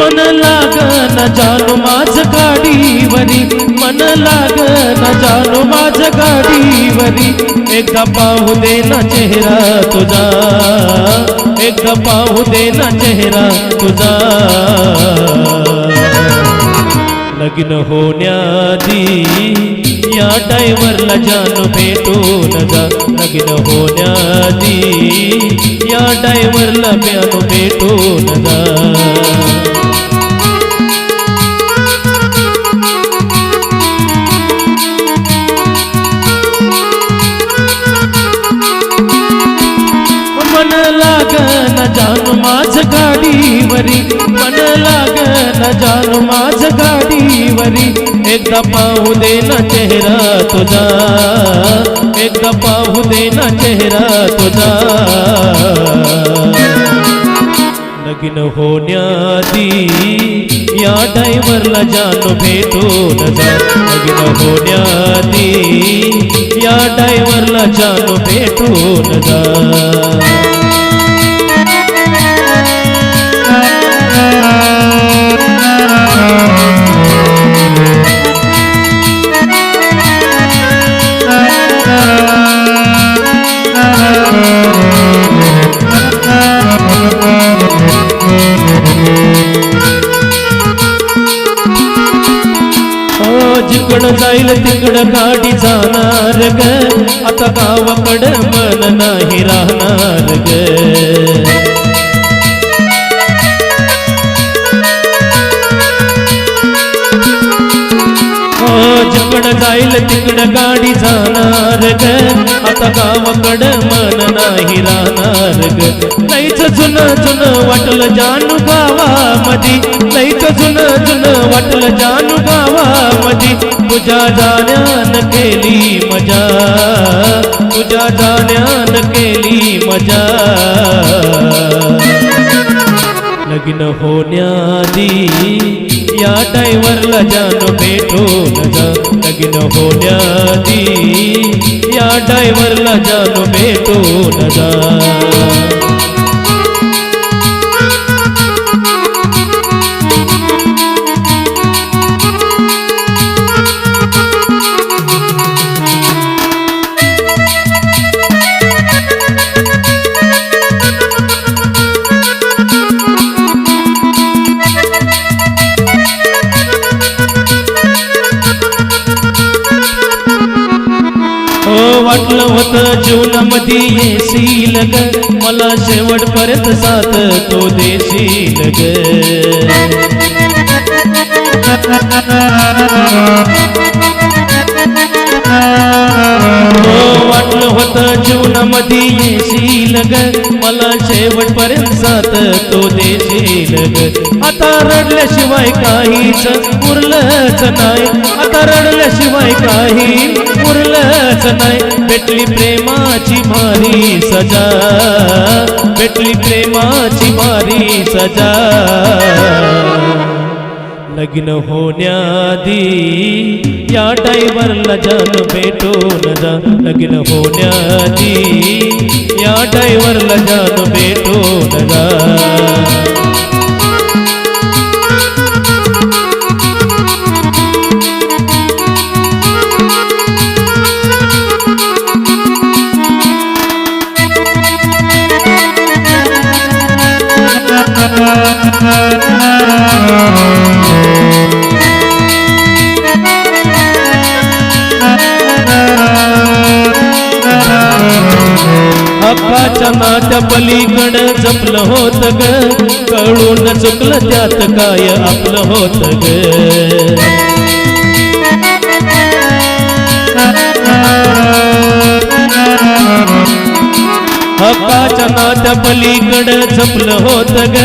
मन न जानो माझ गाडीवरी. मन लाग न जाणू माझ गाडीवरी. एकदा पाहू दे ना चेहरा तुझा. एकदा पाहू दे ना चेहरा तुझा. लग्न होण्याआधी या डायव्हरला जान भेटून जा. लग्न होण्याआधी या डायव्हरला प्यानो भेटून जा. गाडीवरी एकदा पाहू दे ना चेहरा तुझा. एकदा पाहू दे ना चेहरा तुझा. लग्न होण्याआधी या डायव्हरला जाणू भेटू नजा लग्न होण्याआधी या डायव्हरला जाणू भेटू नजा जाईल तिकडं गाडी जाणार ग. आता गावाकडं मन नाही राहणार ग. हो, जिकडं जाईल तिकडं गाडी जाणार ग. आता गावाकडं मन नाही राहणार ग. लईच जुनं जुनं वाटलं जानू गावामध्ये. लईच जुनं जुनं वाटलं जानू गावा तुझ्या जाण्यान केली मजा. तुझ्या जाण्यान केली मजा. लग्न होण्याआधी या डायव्हरला जान भेटो जा लग्न होण्याआधी या डायव्हरला जान भेटो जा वाटलं होतं जीवनामध्ये येशील ग मला शेवटपर्यंत साथ तो देशील ग जीवनामध्ये येशील ग. मला शेवटपर्यंत साथ तो देशील ग. आता रडल्याशिवाय काहीच उरलंच नाही. आता रडल्याशिवाय काही उरलंच नाही. भेटली प्रेमाची भारी सजा. भेटली प्रेमाची भारी सजा. लग्न होण्याआधी या डायव्हरला जान भेटून जा लग्न होण्याची. या डायव्हरला जान भेटून जा. Oh हक्काच्या नात्या पलीकड जपलं होत ग. कळून चुकलं त्यात काय आपलं होत ग. हक्काच्या नात्या पलीकड जपलं होत ग.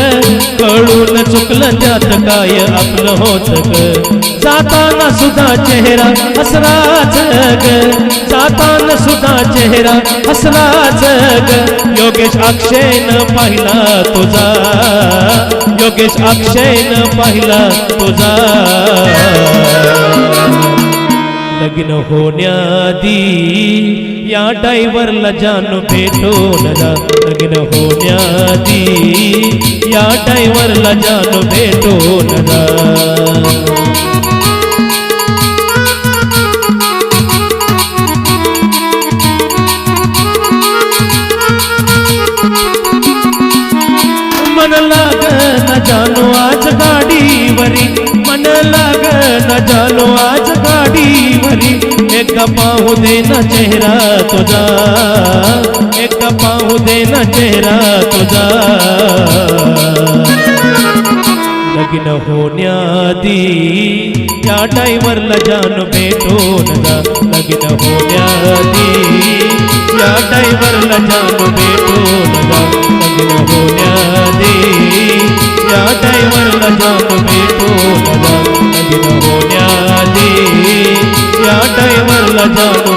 कळून चुकलं त्यात काय आपलं होत ग. जाता सुद्धा चेहरा हसराच जग. जाताना सुद्धा चेहरा हसराच जग. योगेश अक्षयन पाहिला तुझा. योगेश अक्षयन पाहिला तुझा. लग्न होण्याआधी या डायव्हरला जाणू भेटो जा लग्न होण्याआधी या डायव्हरला जाणू भेटो जा न जानो आज गाडीवरी एक पाहू दे न चेहरा तुझा एक पाहू दे न चेहरा तुझा लग्न होण्याआधी या ड्रायव्हरला जाण भेटो नजा लग्न होण्याआधी या ड्रायव्हरला जाण भेटो नजा लग्न होण्याआधी या ड्रायव्हरला जाण लग्न